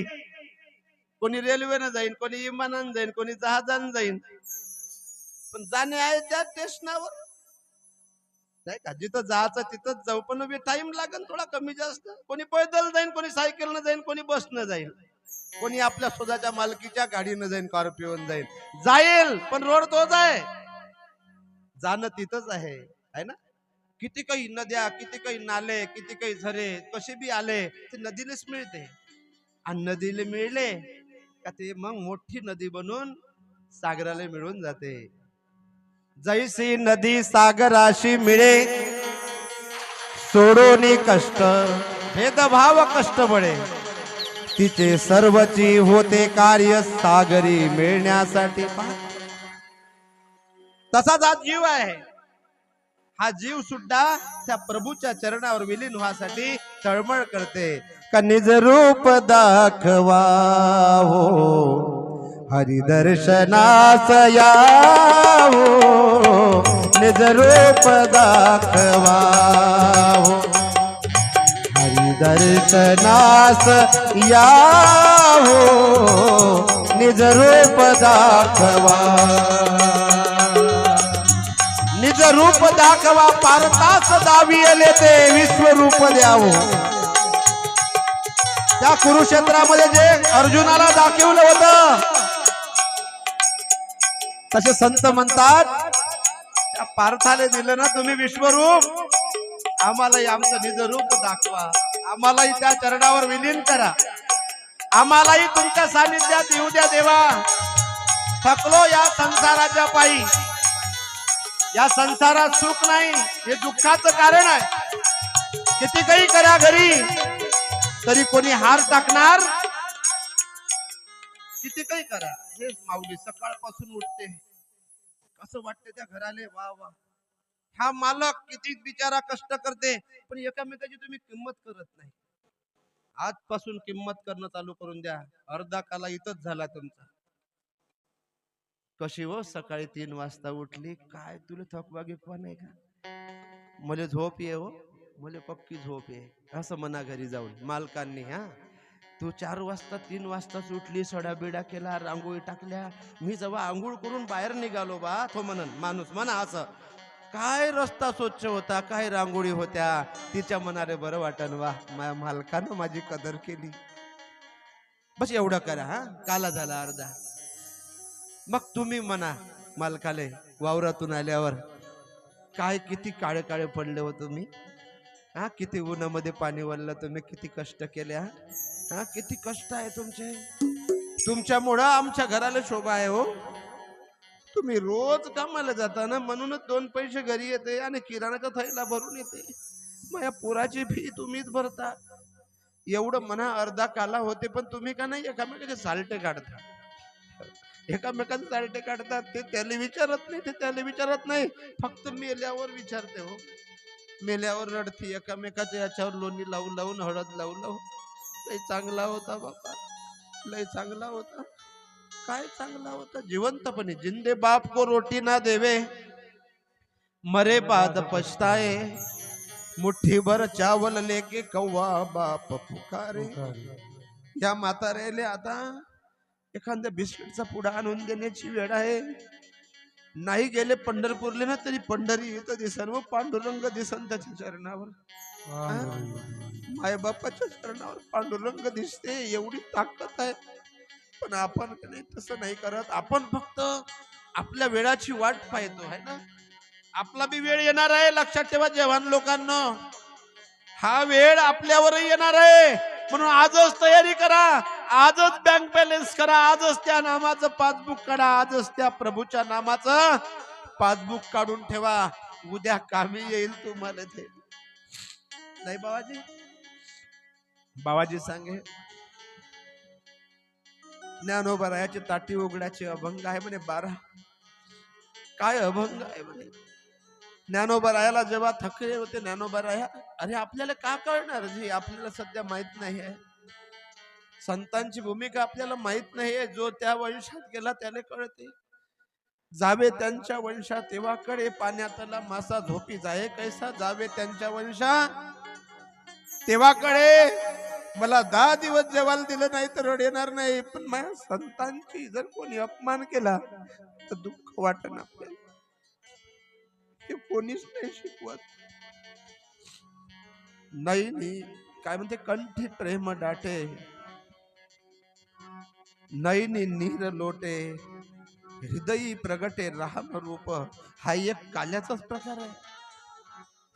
काही कोणी रेल्वेनं जाईन कोणी विमानानं जाईन कोणी जहाजानं जाईन. पण जाणे आहे त्या स्टेशनावर. नाही का? जिथं जायचं तिथंच जाऊ. पण टाइम लागेल थोडा कमी जास्त. कोणी पैदल जाईन कोणी सायकलनं जाईन कोणी बसनं जाईल कोणी आपल्या स्वतःच्या मालकीच्या गाडीनं जाईन कॉर्पिओन जाईल जाईल पण रोड तोच आहे. जाणं तिथंच आहे. है ना? किती काही नद्या किती काही नाले किती काही झरे कसे बी आले ते नदीनेच मिळते. आणि नदीला मिळले का ते मग मोठी नदी बनून सागराला मिळून जाते. जैसी नदी सागराशी मिळे सोडून कष्ट भेदभाव कष्ट बळे तिचे सर्वची होते कार्य सागरी मिळण्यासाठी तसाच आज जीव आहे. हा जीव सुद्धा त्या प्रभूच्या चरणावर विलीन व्हासाठी तळमळ करते. का रूप दाखवा हो. हरिदर्शनास हो. निज रूप दाखवा हो. हरिदर्शनास हो. निज रूप दाखवा. रूप दाखवा पारतास दावी आले ते विश्वरूप द्याव. त्या कुरुक्षेत्रामध्ये जे अर्जुनाला दाखवलं होतं तसे संत म्हणतात त्या पार्थाने दिलं ना तुम्ही विश्वरूप आम्हालाही आमचं निज रूप दाखवा. आम्हालाही त्या चरणावर विलीन करा. आम्हालाही तुमच्या सानिध्यात येऊ द्या देवा. थकलो या संसाराच्या पायी. या संसारात सुख नाही हे दुःखाचं कारण आहे. किती काही करा घरी तरी कोणी हार टाकणार? किती काही करा. हे माऊली सकाळपासून उठते. कसं वाटते त्या घराले? वा वा. हा मालक किती बिचारा कष्ट करते पण एकामेकाची तुम्ही किंमत करत नाही. आजपासून किंमत करणं चालू करून द्या. अर्धा काला इथंच झाला तुमचा. कशी हो? सकाळी तीन वाजता उठली. काय तुला थकवा पण नाही का? मले झोप ये हो. मला पक्की झोप ये. असं म्हणा घरी जाऊन. मालकांनी हा? तू चार वाजता तीन वाजताच उठली सडा बिडा केला रांगोळी टाकल्या. मी जेव्हा आंघोळ करून बाहेर निघालो बा तो म्हणन माणूस म्हणा असं काय रस्ता स्वच्छ होता? काय रांगोळी होत्या? तिच्या मनाने बरं वाटन वा. माझ्या मालकानं माझी कदर केली. बस एवढं करा हा? काला झाला अर्धा. मग तुम्ही म्हणा मालकाले वावरातून आल्यावर काय किती काळे काळे पडले हो तुम्ही? हा किती उन्हामध्ये पाणी वळलं तुम्ही किती कष्ट केले हा? हा किती कष्ट आहे तुमचे? तुमच्यामुळं आमच्या घराला शोभा आहे हो. तुम्ही रोज कामाला जाता ना म्हणूनच दोन पैसे घरी येते आणि किराणाचा थैला भरून येते. माझ्या पुराची फी तुम्हीच भरता. एवढं म्हणा अर्धा काला होते पण तुम्ही का नाही एकामेकाचे सालटे काढता? एकामेकांचे सालटे काढतात ते त्याला विचारत नाही ते त्याला विचारत नाही. फक्त मेल्यावर विचारते हो. मेल्यावर रडती एकामेकाच्या याच्यावर लोणी लावून लावून हळद लावून लावून. लय चांगला होता बाबा. लय चांगला होता. काय चांगला होता? जिवंतपणे. जिंदे बाप को रोटी ना देवे. मरे बाद पछताए. मुट्ठी भर चावल लेके कौवा बाप पुकारे. या म्हातारेले आता एखाद्या बिस्किटचा पुडा आणून देण्याची वेळ आहे. नाही गेले पंढरपूरले ना तरी पंढरी इथं दिसन व पांडुरंग दिसन त्याच्या चरणावर. माय बापाच्या चरणावर पांडुरंग दिसते एवढी ताकद आहे. पण आपण नाही तसं नाही करत. आपण फक्त आपल्या वेळाची वाट पाहतो है ना? आपला बी वेळ येणार आहे लक्षात ठेवा जवान लोकांना. हा वेळ आपल्यावरही येणार आहे. म्हणून आजच तयारी करा. आजच बँक बॅलन्स करा आजच त्या नामाचं पासबुक काढा आजच त्या प्रभूच्या नामाचं पासबुक काढून ठेवा. उद्या कामी येईल तुम्हाला ते. नाही बाबाजी? बाबाजी सांगे. ज्ञानोबरायाची ताटी उघड्याचे अभंग आहे म्हणे बारा. काय अभंग आहे म्हणे? ज्ञानोबरायाला जेव्हा थकले होते ज्ञानोबराया अरे आपल्याला का कळणार? जी आपल्याला सध्या माहीत नाही आहे. संतांची भूमिका आपल्याला माहीत नाही आहे. जो त्या वंशात गेला त्याला कळते. जावे त्यांच्या वंशा तेव्हा कडे पाण्यातला मासा झोपी जाय कैसा? जावे त्यांच्या वंशा तेव्हा कळे. मला दहा दिवस जेवायला दिलं नाही तर रड येणार नाही. पण माझ्या संतांची जर कोणी अपमान केला तर दुःख वाटण आपल्याला. हे कोणीच नाही शिकवत. नाही नाही. काय म्हणते? कंठी प्रेम डाटे. नयनी नीर लोटे हृदयी प्रगटे राम रूप. हा एक काल्याचाच प्रकार आहे.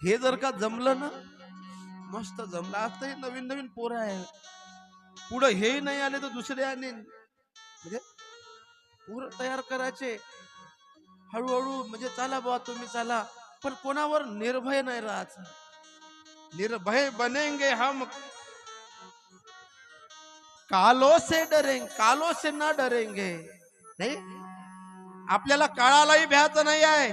हे जर का जमलं ना मस्त जमलं. आता हे नवीन नवीन पोरं आहे पुढं हेही नाही आले तर दुसरे आणि म्हणजे पोरं तयार करायचे. हळूहळू म्हणजे चला बुवा तुम्ही चला पण कोणावर निर्भय नाही राहायचं. निर्भय बनेंगे हम कालो से डरेंगे कालो से ना डरेंगे। नाही आपल्याला काळालाही भ्याच नाही आहे.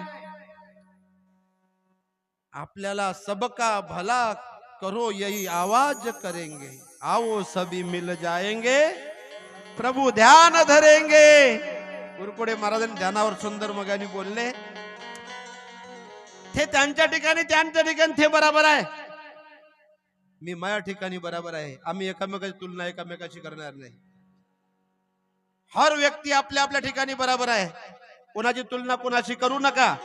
आपल्याला सबका भला करो यही आवाज करेंगे। आओ सभी मिल जाएंगे। प्रभु ध्यान धरेंगे। गुरुकुडे महाराजांनी ध्यानावर सुंदर मगानी बोलले ते त्यांच्या ठिकाणी त्यांच्या ठिकाणी ते बरोबर आहे. मी माझ्या ठिकाणी बरोबर आहे. आम्ही एकामेकाची तुलना एकामेकाची करणार नाही. हर व्यक्ती आपल्या आपल्या ठिकाणी बरोबर आहे. कोणाची तुलना कोणाशी करू नका.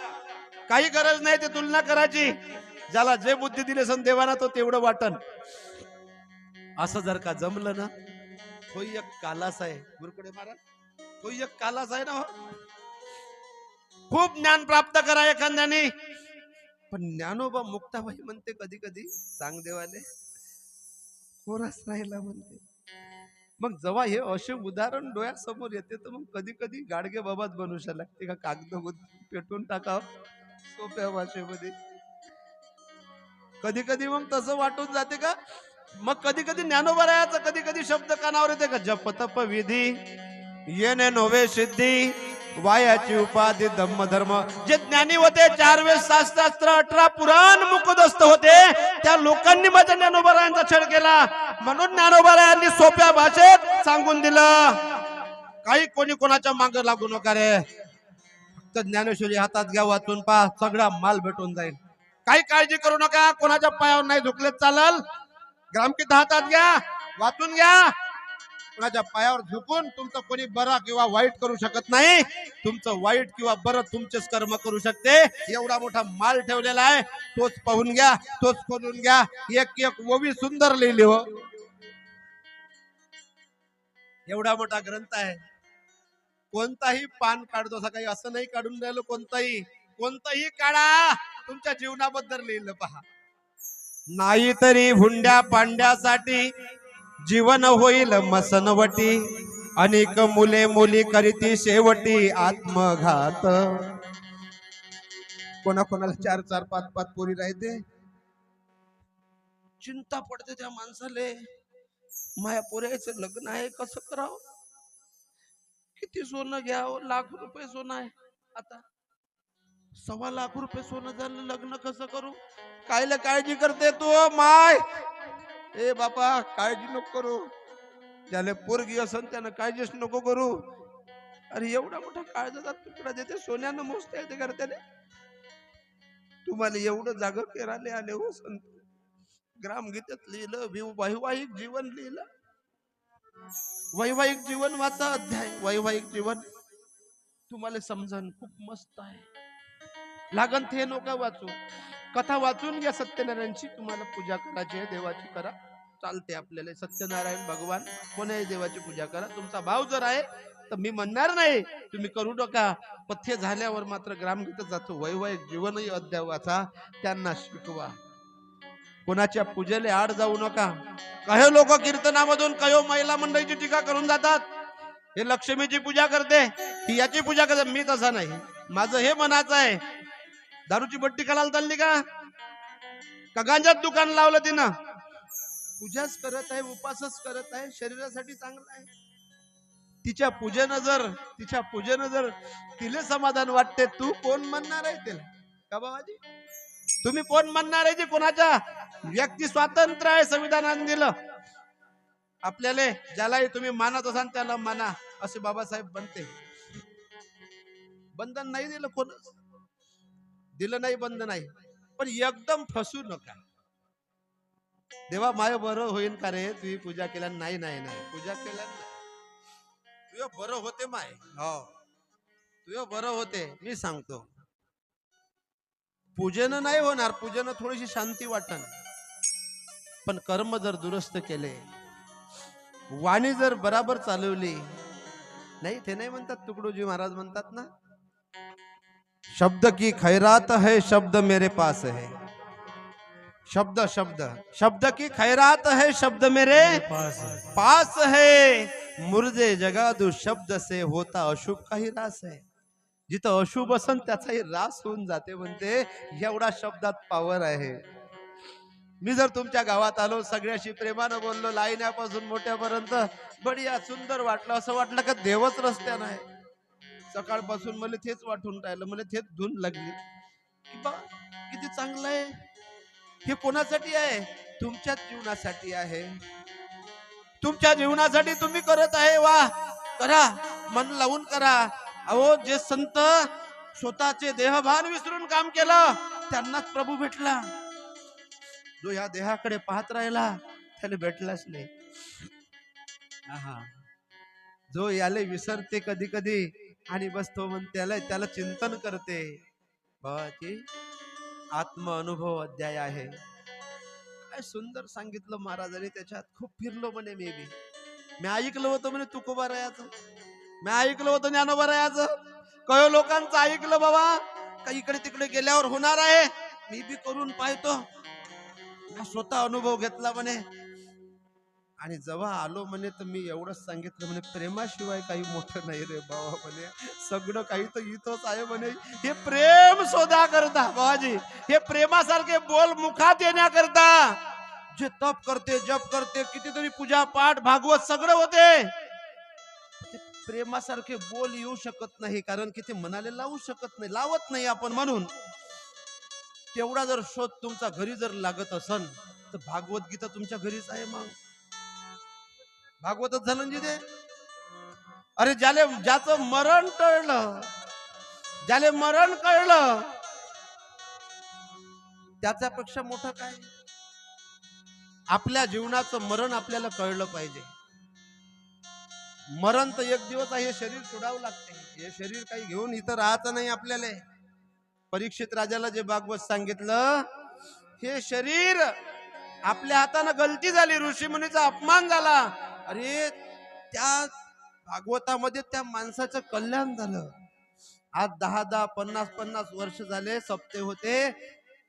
काही गरज नाही ते तुलना करायची. ज्याला जे बुद्धी दिले सन देवाना तो तेवढं वाटन. असं जर का जमलं ना तो एक कालास आहे. गुरुकडे महाराज तो एक कालास आहे ना हो. खूप ज्ञान प्राप्त करा एखाद्याने. पण ज्ञानोबा मुक्ताबाई म्हणते कधी कधी सांग देवाले कोणाच राहिला म्हणते. मग जेव्हा हे असे उदाहरण डोळ्यासमोर येते तर मग कधी कधी गाडगे बाबाच बनवू लागते का? कागद पेटून टाकाव. सोप्या भाषेमध्ये. कधी कधी मग तसं वाटून जाते का? मग कधी कधी ज्ञानोबरायाचा राहायचं कधी कधी शब्द कानावर येते का? जप तप विधी येणे नोवे सिद्धी वायाची उपाधी धम्म धर्म जे ज्ञानी होते चार वेळ शास्त्रास्त्र अठरा पुराण मुखदस्त होते त्या लोकांनी माझ्या ज्ञानोबारायांचा छळ केला. म्हणून ज्ञानोबारायांनी सोप्या भाषेत सांगून दिलं. काही कोणी कोणाच्या माग लागू नका रे. फक्त ज्ञानेश्वरी हातात घ्या वाचून पहा सगळा माल भेटून जाईल. काही काळजी करू नका कोणाच्या पायावर नाही झुकलेत चालल. ग्रामकीत हातात घ्या वाचून घ्या. कुणाच्या पायावर झुकून तुमचं कोणी बरं किंवा वाईट करू शकत नाही. तुमचं वाईट किंवा बरं तुमचेच कर्म करू शकते. एवढा मोठा माल ठेवलेला आहे. तोच पाहून घ्या तोच खोलून घ्या. एक एक ओवी सुंदर लिहिली हो. एवढा मोठा ग्रंथ आहे. कोणताही पान काढतो असं काही असं नाही काढून राहिलो कोणताही. कोणतंही काढा. तुमच्या जीवनाबद्दल लिहिलं पहा. नाही तरी हुंड्या पांड्यासाठी जीवन होईल मसनवटी. अनेक मुले मुली करीती शेवटी आत्मघात. कोणा कोणाला चार चार पाच पाच पोरी राहते? चिंता पडते त्या माणसाले. माया पोऱ्याचं लग्न आहे कसं करावं? किती सोनं घ्यावं? लाख रुपये सोनं आहे. आता सव्वा लाख रुपये सोनं झालं लग्न कसं करू? कायला काळजी करते तू माय? ए बापा काळजी नको करू. ज्याला पोरगी असन त्यानं काळजीच नको करू. अरे एवढा मोठा काळजाचा तुकडा देते सोन्यानं मोजता येते करते तुम्हाला एवढं जागर केराले आले हो संत. ग्रामगीतेत लिहिलं वैवाहिक जीवन लिहिलं. वैवाहिक जीवन वाचा अध्याय वैवाहिक जीवन. तुम्हाला समजन खूप मस्त आहे. लागन ते नका वाचू. कथा वाचून घ्या सत्यनारायणची तुम्हाला पूजा करायची आहे देवाची करा. चालते आपल्याला. सत्यनारायण भगवान कोणाही देवाची पूजा करा. तुमचा भाव जर आहे तर मी म्हणणार नाही तुम्ही करू नका. पथ्य झाल्यावर मात्र ग्रामगीत जातो. वैवाहिक जीवनही अध्यावाचा त्यांना शिकवा. कोणाच्या पूजेले आड जाऊ नका. काही लोक कीर्तनामधून काही महिला मंडळीची टीका करून जातात. हे लक्ष्मीची पूजा करते. ही याची पूजा करते. मी तसा नाही. माझं हे मनाचं आहे. दारूची बट्टी करायला चालली का? का गांजात दुकान लावलं तिनं? पूजाच करत आहे उपासच करत आहे शरीरासाठी चांगलं आहे. तिच्या पूजेनं जर तिच्या पूजेनं जर तिले समाधान वाटते तू कोण म्हणणार आहे तिला? का बाबाजी? तुम्ही कोण म्हणणार आहे ते कोणाच्या व्यक्ती स्वातंत्र्य आहे संविधानाने दिलं? आपल्याला ज्यालाही तुम्ही मानत असाल त्याला माना असे बाबासाहेब बनते. बंधन नाही दिलं कोण दिलं नाही बंद नाही. पण एकदम फसू नका. देवा माय बरं होईन का रे? तुझी पूजा केल्या नाही नाही नाही. पूजा केल्या नाही. बरं होते माय. हो. तुझं बरं होते मी सांगतो. पूजेनं नाही होणार पूजेनं थोडीशी शांती वाटन. पण कर्म जर दुरुस्त केले वाणी जर बराबर चालवली नाही ते नाही म्हणतात तुकडोजी महाराज म्हणतात ना शब्द की खैरात है शब्द मेरे पास है. शब्द शब्द। शब्द की खैरात है शब्द मेरे। पास है। मुर्दे जगादू शब्द से होता अशुभ काही रास है। जिथं अशुभ असन त्याचाही रास होऊन जाते म्हणते एवढा शब्दात पावर आहे. मी जर तुमच्या गावात आलो सगळ्याशी प्रेमानं बोललो लाईन्यापासून मोठ्यापर्यंत बढिया सुंदर वाटलं असं वाटलं का देवच रस्त्यानं आहे. सकाळपासून मला तेच वाटून राहिलं मला तेच धून लागली. बा किती चांगलं आहे. हे कोणासाठी आहे? तुमच्याच जीवनासाठी आहे. तुमच्या जीवनासाठी तुम्ही करत आहे वा. करा. मन लावून करा. अहो जे संत स्वतःचे देहभान विसरून काम केलं त्यांनाच प्रभू भेटला. जो या देहाकडे पाहत राहिला त्याला भेटलाच नाही. जो याले विसरते कधी कधी आणि बस तो म्हण त्याला त्याला चिंतन करते. बाबाची आत्म अनुभव अध्याय आहे. काय सुंदर सांगितलं महाराजांनी त्याच्यात खूप फिरलो म्हणे मी बी. मी ऐकलं होतं म्हणे तुकोबा रायाचं मी ऐकलं होतं ज्ञानोबा रायाचं कयो लोकांचं ऐकलं बाबा का इकडे तिकडे गेल्यावर होणार आहे? मी बी करून पाहतो. मी स्वतः अनुभव घेतला म्हणे. आणि जेव्हा आलो म्हणे तर मी एवढंच सांगितलं म्हणे प्रेमाशिवाय काही मोठं नाही रे बाबा म्हणे. सगळं काही तर इथंच आहे म्हणे. हे प्रेम शोधा करता बाबाजी. हे प्रेमासारखे बोल मुखात येण्याकरता जे तप करते जप करते कितीतरी पूजा पाठ भागवत सगळं होते. प्रेमासारखे बोल येऊ शकत नाही कारण की ते मनाला लावू शकत नाही लावत नाही आपण म्हणून. तेवढा जर शोध तुमचा घरी जर लागत असन तर भागवत गीता तुमच्या घरीच आहे मग. भागवतच झालं जिथे? अरे ज्याले ज्याचं मरण टळलं ज्याले मरण कळलं त्याच्यापेक्षा मोठं काय? आपल्या जीवनाचं मरण आपल्याला कळलं पाहिजे. मरण तर एक दिवस आहे हे शरीर सोडावं लागते. हे शरीर काही घेऊन इथं राहतं नाही आपल्याला. परीक्षित राजाला जे भागवत सांगितलं हे शरीर आपल्या हातानं गलती झाली ऋषीमुनीचा अपमान झाला. अरे त्या भागवतामध्ये त्या माणसाचं कल्याण झालं. आज दहा दहा पन्नास पन्नास वर्ष झाले सप्ते होते.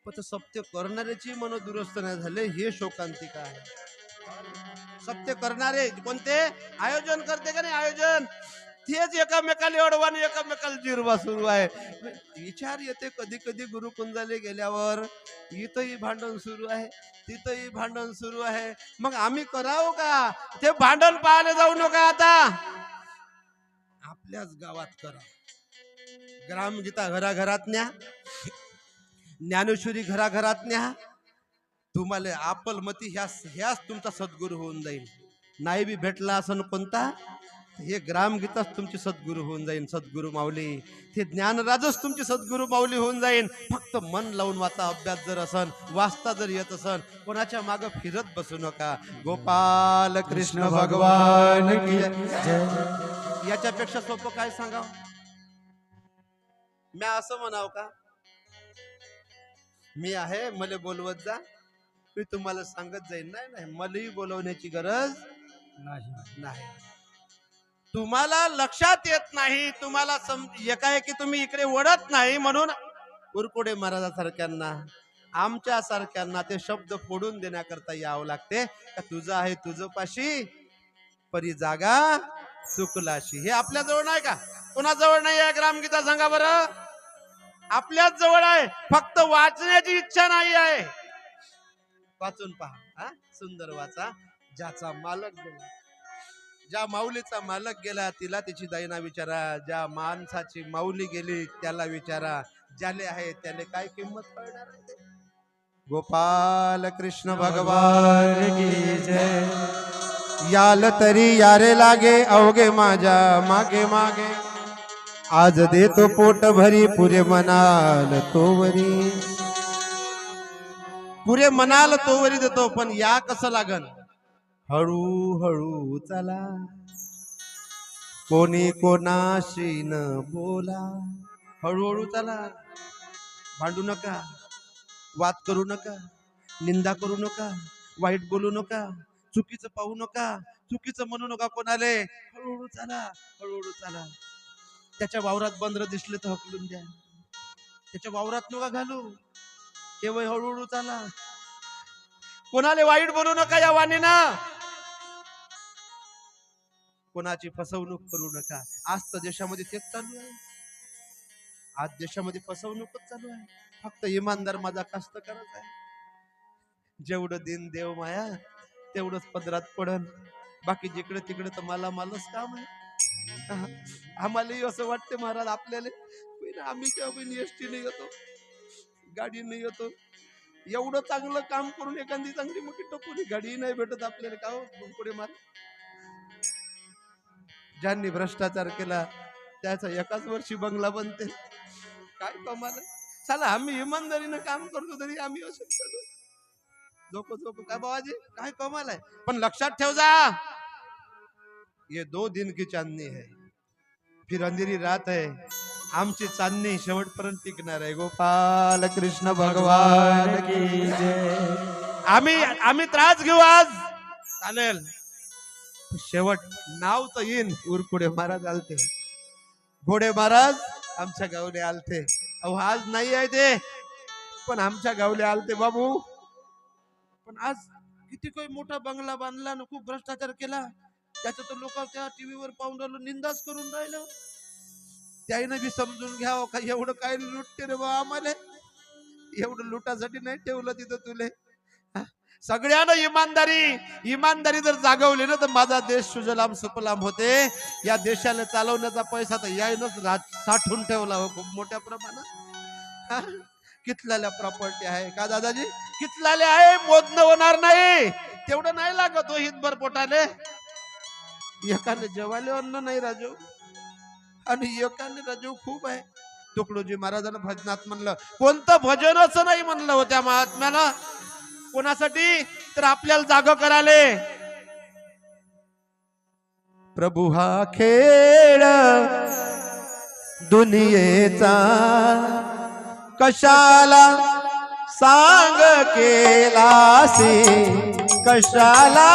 पण ते करणाऱ्याची मन दुरुस्त नाही झाले हे शोकांतिका आहे. सत्य करणारे कोणते? आयोजन करते का नाही आयोजन? तेच एकामेकाला अडवाने एकामेकाला जिरवा सुरू आहे. विचार येते कधी कधी गुरुकुंजाले गेल्यावर. इथंही भांडण सुरू आहे तिथंही भांडण सुरू आहे. मग आम्ही करावं का? ते भांडण पाहायला जाऊ नका आता. आपल्याच गावात करा. ग्रामगीता घराघरात न्या. ज्ञानेश्वरी घराघरात न्या. तुम्हाला आपलमती ह्याच ह्याच तुमचा सद्गुरू होऊन जाईल नाही बी भेटला असं कोणता हे ग्रामगीताच तुमची सद्गुरू होऊन जाईल सद्गुरू माऊली ते ज्ञानराजच तुमची सद्गुरू माऊली होऊन जाईल फक्त मन लावून वाचा अभ्यास जर असन वाचता जर येत असन कोणाच्या माग फिरत बसू नका. गोपाल कृष्ण भगवान याच्यापेक्षा सोपं काय सांगाव? म्या असं म्हणाव का? मी आहे मला बोलवत जा. मी तुम्हाला सांगत जाईन. नाही नाही मलाही बोलवण्याची गरज नाही. तुम्हाला लक्षात येत नाही तुम्हाला सम एकाएकी तुम्ही इकडे वळत नाही म्हणून उरकुडे महाराजासारख्यांना आमच्या सारख्यांना ते शब्द फोडून देण्याकरता यावं लागते. का तुझं आहे तुझं पाशी परी जागा चुकलाशी हे आपल्या जवळ नाही का? कोणाजवळ नाही आहे ग्रामगीता सांगा बरं आपल्याच जवळ आहे. फक्त वाचण्याची इच्छा नाही आहे. वाचून पहा हा? सुंदर वाचा. ज्याचा मालक गेला. ज्या माऊलीचा मालक गेला तिला तिची दैना विचारा. ज्या माणसाची माऊली गेली त्याला विचारा. ज्याले आहे त्याले काय किंमत कळणार गोपाल कृष्ण भगवान की जय. याल तरी यारे लागे अवघे माझ्या मागे मागे. आज देतो पोट भरी पुरे मनाल तोवरी. पुरे मनाला तोवरी देतो पण या कसं लागन? हळू हळू चला. कोणी कोणाशी न बोला. हळूहळू चला. भांडू नका. वाद करू नका. निंदा करू नका. वाईट बोलू नका. चुकीचं पाहू नका. चुकीचं म्हणू नका कोणाले. हळूहळू चला. हळूहळू चला. त्याच्या वावरात बंदर दिसले तर हकलून द्या. त्याच्या वावरात नका घालू. केवळ हळूहळू चाला. कोणाले वाईट बोलू नका या वाणीना? कोणाची फसवणूक करू नका. आज तर देशामध्ये तेच चालू आहे. आज देशामध्ये फसवणूकच चालू आहे. फक्त इमानदार माझा कष्ट करत आहे. जेवढं दिन देव माया तेवढंच पदरात पडन. बाकी जिकडे तिकडे तर मला मालच काम आहे. आम्हालाही असं वाटते महाराज आपल्याला आम्ही केव्हा पण एसटी येतो गाडी नाही येतो. एवढं चांगलं काम करून एखादी चांगली मोठी टपोरी गाडी नाही भेटत आपल्याला. का हो पुढे मार? ज्यांनी भ्रष्टाचार केला त्याचा एकाच वर्षी बंगला बनते. काय कमाल चला आम्ही इमानदारीनं काम करतो तरी आम्ही असं झोप झोप. काय बाबाजी? काय कमाल आहे. पण लक्षात ठेव जा. ये दो दिन की चांदनी है. फिर अंधेरी रात है आमची चांदणी शेवटपर्यंत टिकणार आहे. गोपाल कृष्ण भगवान की जय. आम्ही आम्ही त्रास घेऊ आज. चालेल. शेवट नाव तर येईन. उरकुडे महाराज आलते. घोडे महाराज आमच्या गावले आलते. अहो आज नाही आहे ते. पण आमच्या गावले आलते बाबू. पण आज किती काही मोठा बंगला बांधला ना खूप भ्रष्टाचार केला. त्याचं तर लोक त्या टीव्हीवर पाहून राहिलो निंदाच करून राहिलो. त्याईनं बी समजून घ्यावं का? एवढं काय लुटते रे बा आम्हाला? एवढं लुटासाठी नाही ठेवलं तिथं तुले. सगळ्यानं इमानदारी. इमानदारी जर जागवली ना तर माझा देश सुजलाम सुपलाम होते. या देशाला चालवण्याचा पैसा तर यायनच साठून ठेवला हो खूप मोठ्या प्रमाणात. हा? कितल्याल्या प्रॉपर्टी आहे? का दादाजी? कितल्याले आहे? मोजणं होणार नाही. तेवढं नाही लागत हो हितभर पोटाले. एकाने जेवायला अन्न नाही राजू. आणि एकाने राजू खूप आहे. तुकडोजी महाराजांना भजनात म्हणलं कोणतं भजनच नाही म्हणलं होत्या महात्म्याला. कोणासाठी? तर आपल्याला जाग कराले प्रभू हा खेळ दुनियेचा. कशाला सांग केलासी? कशाला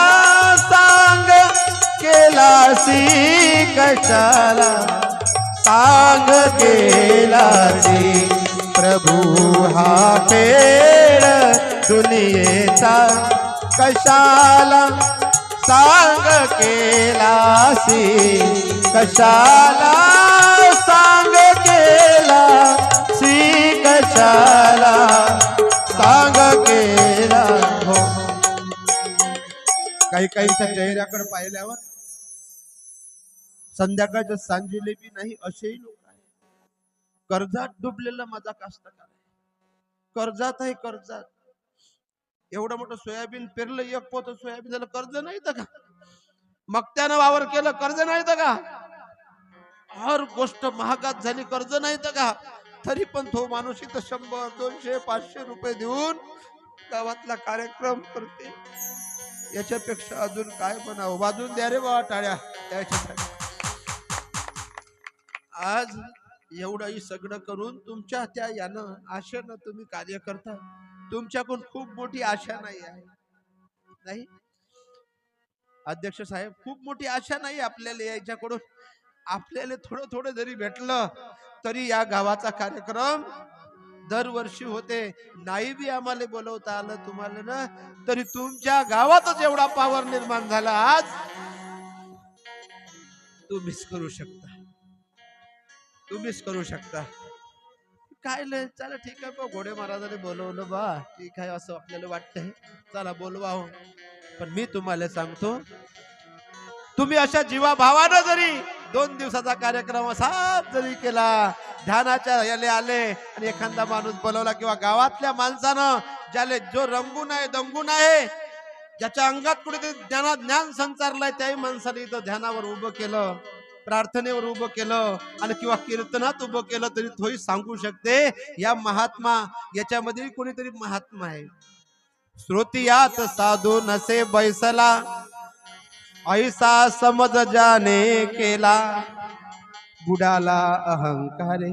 केलासी कशाला सांग केलासी प्रभू हा खेळ दुनियेचा कशाला? सांग केलासी कशाला सांग केला सी कशाला सांग केला हो. काही काहीच्या चेहऱ्याकडे पाहिल्यावर संध्याकाळच्या सांजेले बी नाही असेही लोक आहे कर्जात डुबलेला माझा कास्तकार आहे. कर्जात आहे कर्जात. एवढं मोठं सोयाबीन पेरलं एक पोत सोयाबीन झालं कर्ज नाही तर का? मग वावर केलं कर्ज नाही तर का? हर गोष्ट महागात झाली कर्ज नाही तर का? तरी पण तो माणूस इथं शंभर दोनशे पाचशे रुपये देऊन गावातला कार्यक्रम करते. याच्यापेक्षा अजून काय म्हणावं? वाजून द्या रे बाबा टाळ्या. त्याच्यासाठी. आज एवढंही सगळं करून तुमच्या त्या यानं आशेनं तुम्ही कार्य करता. तुमच्याकडून खूप मोठी आशा नाही आहे. नाही? अध्यक्ष साहेब खूप मोठी आशा नाही आपल्याला याच्याकडून. आपल्याला थोडं थोडं जरी भेटलं तरी या गावाचा कार्यक्रम दरवर्षी होते. नाही बी आम्हाला बोलवता आलं तुम्हाला ना तरी तुमच्या गावातच एवढा पावर निर्माण झाला आज. तुम्हीच करू शकता. तुम्हीच करू शकता. काय लय चला ठीक आहे बा घोडे महाराजाने बोलवलं बा. ठीक आहे असं आपल्याला वाटतंय. चला बोलवा हो. पण मी तुम्हाला सांगतो तुम्ही अशा जीवाभावानं जरी दोन दिवसाचा कार्यक्रम असाच जरी केला ध्यानाच्या याले आले आणि एखादा माणूस बोलवला किंवा गावातल्या माणसानं ज्याले जो रंगून आहे दंगून आहे ज्याच्या अंगात कुठेतरी ज्ञानात ज्ञान संचारलंय त्याही माणसाने इथं ध्यानावर उभं केलं. प्रार्थनेवर उभं केलं आणि किंवा कीर्तनात उभं केलं तरी तोही सांगू शकते या महात्मा याच्यामध्ये कोणीतरी महात्मा आहे. श्रुतियात साधू नसे बैसला ऐसा समज जाने केला बुडाला अहंकारे.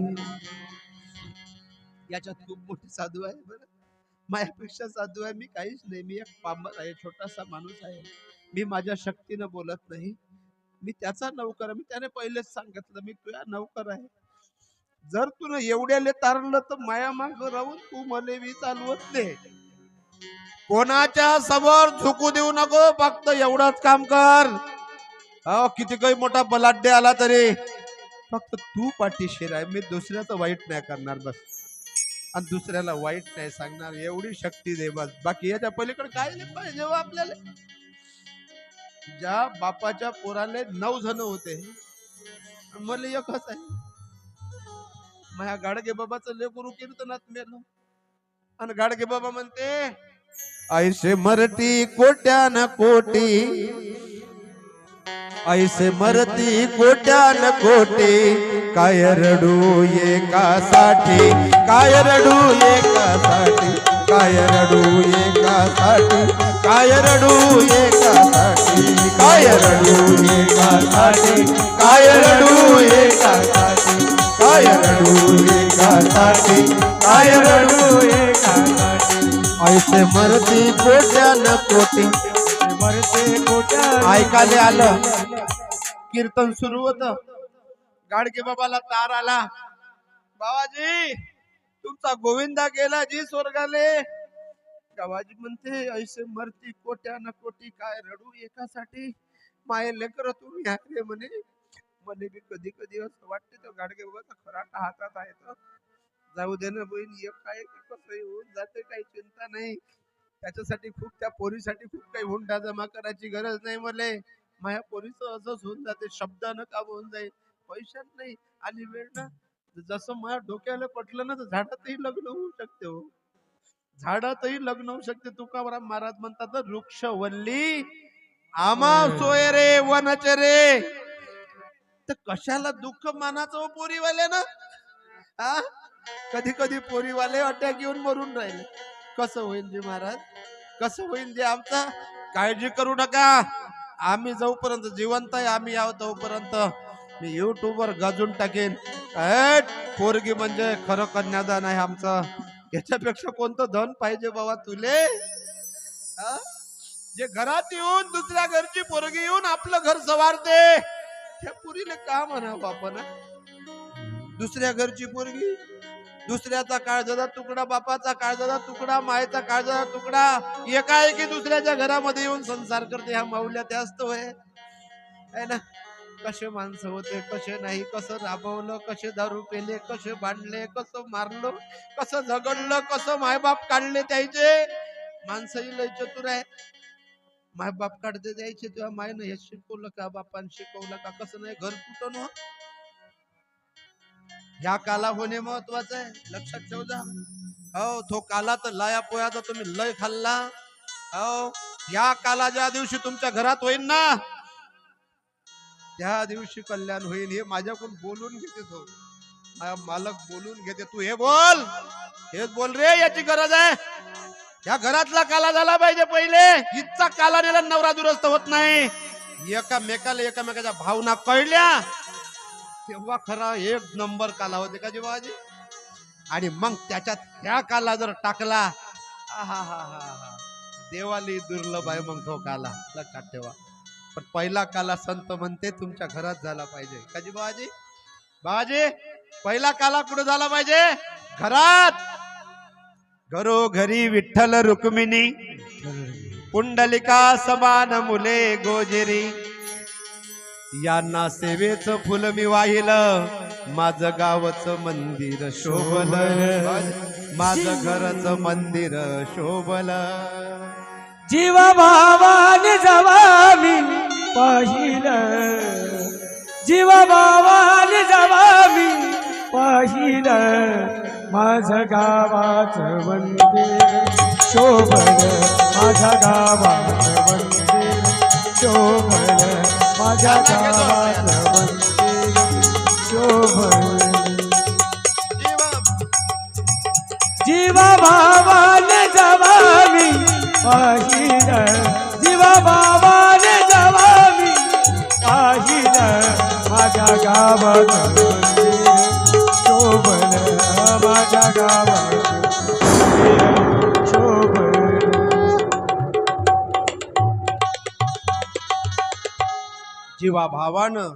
याच्यात खूप मोठी साधू आहे बरं. माझ्यापेक्षा साधू आहे मी काहीच नाही मी एक पांबर आहे छोटासा माणूस आहे. मी माझ्या शक्तीनं बोलत नाही. मी त्याचा नौकर मी त्याने पहिलेच सांगितलं मी तुझ्या नौकर आहे. जर तुला एवढ्याले तारलं तर माया माग राहून तू मले मी चालवत नाही. कोणाच्या समोर झुकू देऊ नको फक्त एवढंच काम कर. अहो किती काही मोठा बलाढ्य आला तरी. फक्त तू पाठीशी राह मी दुसऱ्याचं वाईट नाही करणार बस. आणि दुसऱ्याला वाईट नाही सांगणार. एवढी शक्ती दे बस. बाकी याच्या पलीकडे काय नाही पाहिजे हो आपल्याला. ज्या बापाच्या पोराले नऊ जण होते मला एकच आहे. माझ्या गाडगे बाबाचं लेकरू कीर्तनात मेलो. आणि गाडगे बाबा म्हणते ऐसे मरती कोट्यान कोटी ऐसे मरती कोट्यान कोटी काय रडू एकासाठी काय रडू एकासाठी काय रडू एकासाठी काय रडू एकासाठी काय रडू एकासाठी काय रडू एकासाठी काय रडू एकासाठी काय रडू ऐसे मरती कोट्यान कोटी मरते कोट्या ऐकायला आलं. कीर्तन सुरू होत. गाडगे बाबाला तार आला. बाबाजी तुमचा गोविंदा गेला जी स्वर्गाले. आवाज म्हणते ऐसे मरती कोट्या न कोटी काय रडू एकासाठी? माय लेकर तुम्ही आहे म्हणे मला बी कधी कधी असं वाटते तो गाडगे बाबाचा खराटा हातात आहे तर जाऊ दे ना बहीण एक काय कसं होऊन जाते काही चिंता नाही. त्याच्यासाठी खूप त्या पोरीसाठी खूप काही हुंडा जमा करायची गरज नाही मले. माझ्या पोरीचं असंच होऊन जाते शब्दानं काम होऊन जाईल पैशात नाही आणि वेळ ना जसं माझ्या डोक्याला पटलं ना तर झाडातही लग्न होऊ शकते हो. झाडातही लग्न होऊ शकते. तुकाराम महाराज म्हणतात ना, वृक्षवल्ली आमा सोय रे वनचरे तर कशाला दुःख मानाचं हो पोरीवाले ना? हा कधी कधी पोरीवाले अटॅक येऊन मरून राहिले. कसं होईल जी महाराज? कसं होईल जे आमचा? काळजी करू नका. आम्ही जोपर्यंत जिवंत आहे आम्ही आहोत तोपर्यंत मी युट्यूब वर गाजून टाकेन. पोरगी म्हणजे खरं कन्यादान आहे आमचं. याच्यापेक्षा कोणतं धन पाहिजे बाबा तुले हा? जे घरात येऊन दुसऱ्या घरची पोरगी येऊन आपलं घर सवारते त्या पुरीले का म्हणावं आपण हा? दुसऱ्या घरची पोरगी दुसऱ्याचा काळजाचा तुकडा बापाचा काळजाचा तुकडा मायेचा काळजाचा तुकडा एकाएकी दुसऱ्याच्या घरामध्ये येऊन संसार करते ह्या माऊल्या त्याच तो आहे है ना कसे माणसं होते कसे नाही कसं राबवलं कसे दारू पेले कसे भांडले कसं मारलं कसं झगडलं कसं मायबाप काढले त्याचे? माणसंही लय चतुर आहे मायबाप काढते द्यायचे तेव्हा मायनं हे शिकवलं का बापान शिकवलं का कसं नाही घर कुठं न? ह्या काला होणे महत्वाचं आहे. लक्षात ठेव जा हो तो काला तर लाया पोयाचा तुम्ही लय खाल्ला. हो या काला ज्या दिवशी तुमच्या घरात होईल ना त्या दिवशी कल्याण होईल हे माझ्याकडून बोलून घेते तो. माझा मालक बोलून घेते तू हे बोल. हेच बोल रे याची गरज आहे. या घरातला काला झाला पाहिजे पहिले. इतका काला नेला नवरा दुरुस्त होत नाही. एकामेकाला एकामेकाच्या भावना कळल्या. तेव्हा खरा एक नंबर काला होते का जीवाजी? आणि मग त्याच्यात ह्या काला जर टाकला आहाहाहा. देवाली दुर्लभ आहे मग तो काला. लक्षात ठेवा. पण पहिला काला संत म्हणते तुमच्या घरात झाला पाहिजे. का जी बाबाजी? बाबाजी पहिला काला कुठे झाला पाहिजे? घरात. घरोघरी विठ्ठल रुक्मिणी पुंडलिका समान मुले गोजेरी. यांना सेवेच फुल मी वाहिलं माझं गावचं मंदिर शोभलं. माझं घरचं मंदिर शोभलं. जीवा भावाने जवा मी पाहिलं. जीवा भावाने जवा मी पाहिलं. माझं गावाचं मंदिर. शोभन माझ्या गावाचं मंदिर. शोभन माझ्या गावाचं मंदिर. शोभन जीवा भावाने जवा पाहिलं जीवा बाबाने जवा मी पाहिलं माझ्या गावात शोभन माझ्या गावात मंदिर जीवा भावानं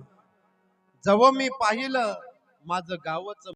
जव मी पाहिलं माझं गावच